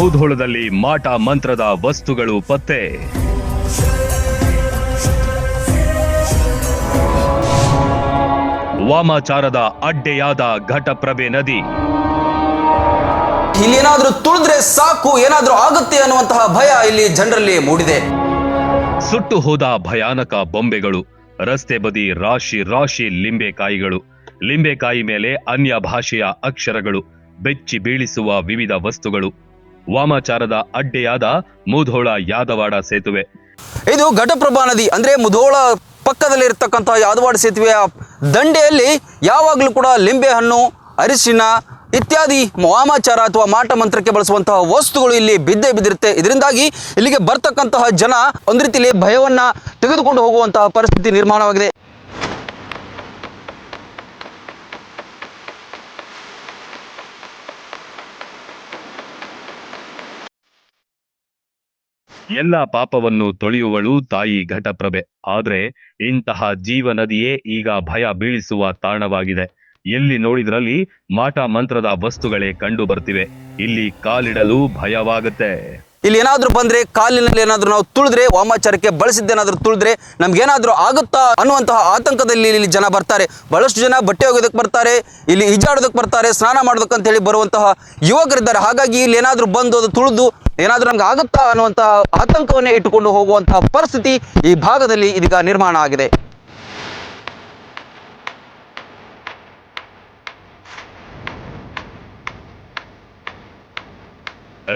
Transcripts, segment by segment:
ಮೂಧೋಳದಲ್ಲಿ ಮಾಟ ಮಂತ್ರದ ವಸ್ತುಗಳು ಪತ್ತೆ. ವಾಮಾಚಾರದ ಅಡ್ಡೆಯಾದ ಘಟಪ್ರಭೆ ನದಿ. ಇಲ್ಲೇನಾದ್ರೂ ತುಳಿದ್ರೆ ಸಾಕು ಏನಾದ್ರೂ ಆಗುತ್ತೆ ಅನ್ನುವಂತಹ ಭಯ ಇಲ್ಲಿ ಜನರಲ್ಲಿ ಮೂಡಿದೆ. ಸುಟ್ಟು ಹೋದ ಭಯಾನಕ ಬೊಂಬೆಗಳು ರಸ್ತೆ ಬದಿ ರಾಶಿ ರಾಶಿ ಲಿಂಬೆಕಾಯಿಗಳು ಲಿಂಬೆಕಾಯಿ ಮೇಲೆ ಅನ್ಯ ಭಾಷೆಯ ಅಕ್ಷರಗಳು ಬೆಚ್ಚಿ ಬೀಳಿಸುವ ವಿವಿಧ ವಸ್ತುಗಳು ವಾಮಾಚಾರದ ಅಡ್ಡೆಯಾದ ಮುಧೋಳ ಯಾದವಾಡ ಸೇತುವೆ. ಇದು ಘಟಪ್ರಭಾ ನದಿ, ಅಂದ್ರೆ ಮುಧೋಳ ಪಕ್ಕದಲ್ಲಿ ಇರತಕ್ಕಂತಹ ಯಾದವಾಡ ಸೇತುವೆಯ ದಂಡೆಯಲ್ಲಿ ಯಾವಾಗಲೂ ಕೂಡ ಲಿಂಬೆ ಹಣ್ಣು ಅರಿಶಿನ ಇತ್ಯಾದಿ ವಾಮಾಚಾರ ಅಥವಾ ಮಾಟ ಮಂತ್ರಕ್ಕೆ ಬಳಸುವಂತಹ ವಸ್ತುಗಳು ಇಲ್ಲಿ ಬಿದ್ದೆ ಬಿದ್ದಿರುತ್ತೆ. ಇದರಿಂದಾಗಿ ಇಲ್ಲಿಗೆ ಬರ್ತಕ್ಕಂತಹ ಜನ ಒಂದು ರೀತಿಯಲ್ಲಿ ಭಯವನ್ನ ತೆಗೆದುಕೊಂಡು ಹೋಗುವಂತಹ ಪರಿಸ್ಥಿತಿ ನಿರ್ಮಾಣವಾಗಿದೆ. ಎಲ್ಲ ಪಾಪವನ್ನು ತೊಳೆಯುವಳು ತಾಯಿ ಘಟಪ್ರಭೆ. ಆದ್ರೆ ಇಂತಹ ಜೀವ ನದಿಯೇ ಈಗ ಭಯ ಬೀಳಿಸುವ ತಾಣವಾಗಿದೆ. ಎಲ್ಲಿ ನೋಡಿದ್ರಲ್ಲಿ ಮಾಟ ಮಂತ್ರದ ವಸ್ತುಗಳೇ ಕಂಡು ಬರ್ತಿವೆ. ಇಲ್ಲಿ ಕಾಲಿಡಲು ಭಯವಾಗುತ್ತೆ. ಇಲ್ಲಿ ಏನಾದ್ರೂ ಬಂದ್ರೆ ಕಾಲಿನಲ್ಲಿ ಏನಾದ್ರೂ ನಾವು ತುಳಿದ್ರೆ, ವಾಮಾಚಾರಕ್ಕೆ ಬಳಸಿದ್ದೇನಾದ್ರೂ ತುಳಿದ್ರೆ ನಮ್ಗೇನಾದ್ರೂ ಆಗುತ್ತಾ ಅನ್ನುವಂತಹ ಆತಂಕದಲ್ಲಿ ಇಲ್ಲಿ ಜನ ಬರ್ತಾರೆ. ಬಹಳಷ್ಟು ಜನ ಬಟ್ಟೆ ಒಗೆಯೋದಕ್ಕೆ ಬರ್ತಾರೆ, ಇಲ್ಲಿ ಈಜಾಡೋದಕ್ಕೆ ಬರ್ತಾರೆ, ಸ್ನಾನ ಮಾಡೋದಕ್ಕೆ ಅಂತ ಹೇಳಿ ಬರುವಂತಹ ಯುವಕರಿದ್ದಾರೆ. ಹಾಗಾಗಿ ಇಲ್ಲಿ ಏನಾದ್ರೂ ಬಂದು ಅದು ತುಳಿದು ಏನಾದ್ರೂ ನಮ್ಗೆ ಆಗುತ್ತಾ ಅನ್ನುವಂತಹ ಆತಂಕವನ್ನೇ ಇಟ್ಟುಕೊಂಡು ಹೋಗುವಂತಹ ಪರಿಸ್ಥಿತಿ ಈ ಭಾಗದಲ್ಲಿ ಇದೀಗ ನಿರ್ಮಾಣ ಆಗಿದೆ.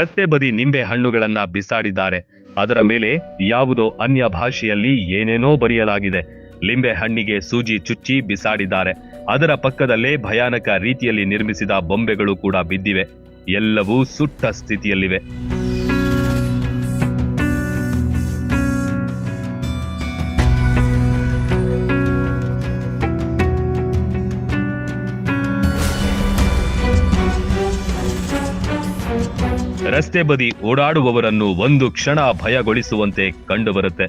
ರಸ್ತೆ ಬದಿ ನಿಂಬೆ ಹಣ್ಣುಗಳನ್ನ ಬಿಸಾಡಿದ್ದಾರೆ. ಅದರ ಮೇಲೆ ಯಾವುದೋ ಅನ್ಯ ಭಾಷೆಯಲ್ಲಿ ಏನೇನೋ ಬರೆಯಲಾಗಿದೆ. ಲಿಂಬೆ ಹಣ್ಣಿಗೆ ಸೂಜಿ ಚುಚ್ಚಿ ಬಿಸಾಡಿದ್ದಾರೆ. ಅದರ ಪಕ್ಕದಲ್ಲೇ ಭಯಾನಕ ರೀತಿಯಲ್ಲಿ ನಿರ್ಮಿಸಿದ ಬೊಂಬೆಗಳು ಕೂಡ ಬಿದ್ದಿವೆ. ಎಲ್ಲವೂ ಸುಟ್ಟ ಸ್ಥಿತಿಯಲ್ಲಿವೆ. ರಸ್ತೆ ಬದಿ ಓಡಾಡುವವರನ್ನು ಒಂದು ಕ್ಷಣ ಭಯಗೊಳಿಸುವಂತೆ ಕಂಡುಬರುತ್ತೆ.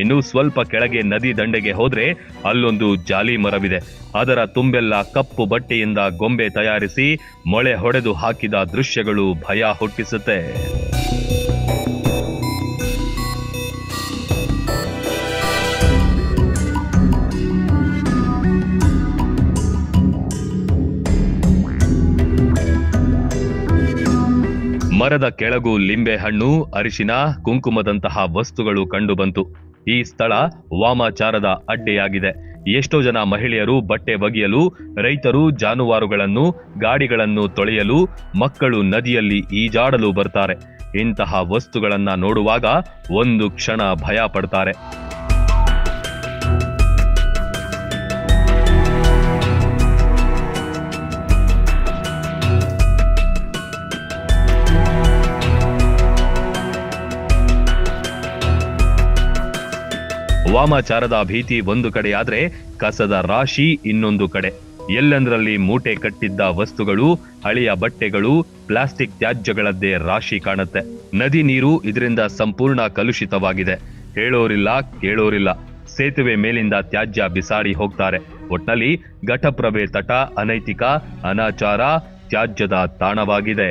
ಇನ್ನು ಸ್ವಲ್ಪ ಕೆಳಗೆ ನದಿ ದಂಡೆಗೆ ಹೋದ್ರೆ ಅಲ್ಲೊಂದು ಜಾಲಿ ಮರವಿದೆ. ಅದರ ತುಂಬೆಲ್ಲ ಕಪ್ಪು ಬಟ್ಟೆಯಿಂದ ಗೊಂಬೆ ತಯಾರಿಸಿ ಮೊಳೆ ಹೊಡೆದು ಹಾಕಿದ ದೃಶ್ಯಗಳು ಭಯ ಹುಟ್ಟಿಸುತ್ತೆ. ಮರದ ಕೆಳಗೂ ಲಿಂಬೆ ಹಣ್ಣು ಅರಿಶಿನ, ಕುಂಕುಮದಂತಹ ವಸ್ತುಗಳು ಕಂಡುಬಂತು. ಈ ಸ್ಥಳ ವಾಮಾಚಾರದ ಅಡ್ಡೆಯಾಗಿದೆ. ಎಷ್ಟೋ ಜನ ಮಹಿಳೆಯರು ಬಟ್ಟೆ ಒಗೆಯಲು, ರೈತರು ಜಾನುವಾರುಗಳನ್ನು, ಗಾಡಿಗಳನ್ನು ತೊಳೆಯಲು, ಮಕ್ಕಳು ನದಿಯಲ್ಲಿ ಈಜಾಡಲು ಬರ್ತಾರೆ. ಇಂತಹ ವಸ್ತುಗಳನ್ನ ನೋಡುವಾಗ ಒಂದು ಕ್ಷಣ ಭಯ ಪಡ್ತಾರೆ. ವಾಮಾಚಾರದ ಭೀತಿ ಒಂದು ಕಡೆಯಾದ್ರೆ ಕಸದ ರಾಶಿ ಇನ್ನೊಂದು ಕಡೆ. ಎಲ್ಲೆಂದರಲ್ಲಿ ಮೂಟೆ ಕಟ್ಟಿದ್ದ ವಸ್ತುಗಳು, ಹಳೆಯ ಬಟ್ಟೆಗಳು, ಪ್ಲಾಸ್ಟಿಕ್ ತ್ಯಾಜ್ಯಗಳದ್ದೇ ರಾಶಿ ಕಾಣುತ್ತೆ. ನದಿ ನೀರು ಇದರಿಂದ ಸಂಪೂರ್ಣ ಕಲುಷಿತವಾಗಿದೆ. ಹೇಳೋರಿಲ್ಲ, ಕೇಳೋರಿಲ್ಲ. ಸೇತುವೆ ಮೇಲಿಂದ ತ್ಯಾಜ್ಯ ಬಿಸಾಡಿ ಹೋಗ್ತಾರೆ. ಒಟ್ನಲ್ಲಿ ಘಟಪ್ರಭೆ ತಟ, ಅನೈತಿಕ, ಅನಾಚಾರ, ತ್ಯಾಜ್ಯದ ತಾಣವಾಗಿದೆ.